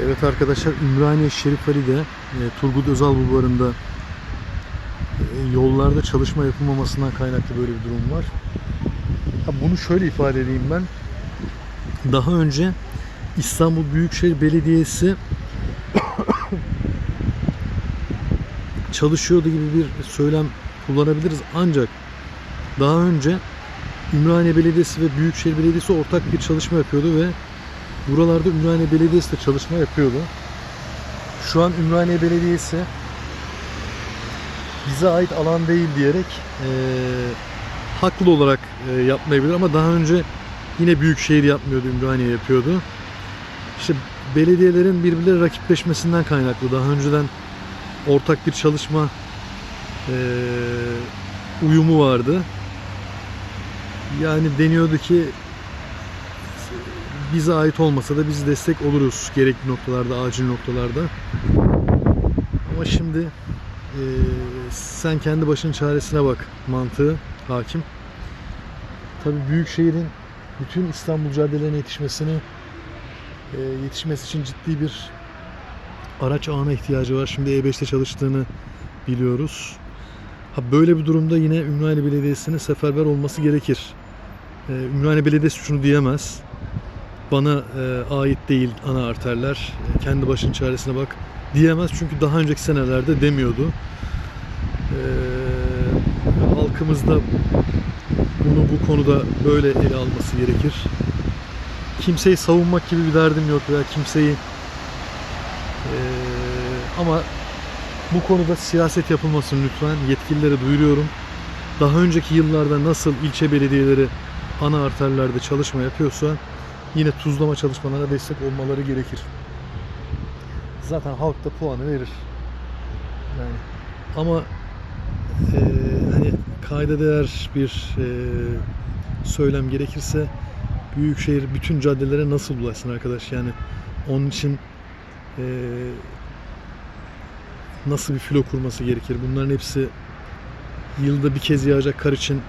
Evet arkadaşlar Ümraniye Şerif Ali'de e, Turgut Özal Bulvarı'nda e, yollarda çalışma yapılmamasından kaynaklı böyle bir durum var. Ha, bunu şöyle ifade edeyim ben. Daha önce İstanbul Büyükşehir Belediyesi çalışıyordu gibi bir söylem kullanabiliriz. Ancak daha önce Ümraniye Belediyesi ve Büyükşehir Belediyesi ortak bir çalışma yapıyordu ve buralarda Ümraniye Belediyesi de çalışma yapıyordu. Şu an Ümraniye Belediyesi bize ait alan değil diyerek eee, haklı olarak eee, yapmayabilir ama daha önce yine Büyükşehir yapmıyordu, Ümraniye yapıyordu. İşte belediyelerin birbirleri rakipleşmesinden kaynaklı. Daha önceden ortak bir çalışma eee, uyumu vardı. Yani deniyordu ki bize ait olmasa da biz destek oluruz gerekli noktalarda, acil noktalarda. Ama şimdi eee, sen kendi başının çaresine bak mantığı hakim. Tabii büyük şehrin bütün İstanbul caddelerine yetişmesini eee, yetişmesi için ciddi bir araç ağına ihtiyacı var. Şimdi E5'te çalıştığını biliyoruz. Ha böyle bir durumda yine Ümraniye Belediyesi'nin seferber olması gerekir. Ümraniye Belediyesi şunu diyemez. Bana e, ait değil ana arterler. e, Kendi başının çaresine bak diyemez. Çünkü daha önceki senelerde demiyordu. Ee, halkımız da bunu bu konuda böyle ele alması gerekir. Kimseyi savunmak gibi bir derdim yok veya kimseyi ee, ama bu konuda siyaset yapılmasın lütfen. Yetkililere duyuruyorum. Daha önceki yıllarda nasıl ilçe belediyeleri ana arterlerde çalışma yapıyorsa yine tuzlama çalışmalarına destek olmaları gerekir. Zaten halk da puanı verir. Yani ama eee, hani kayda değer bir eee, söylem gerekirse Büyükşehir bütün caddelere nasıl ulaşsın arkadaş yani onun için eee, nasıl bir filo kurması gerekir bunların hepsi yılda bir kez yağacak kar için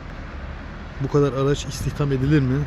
bu kadar araç istihdam edilir mi?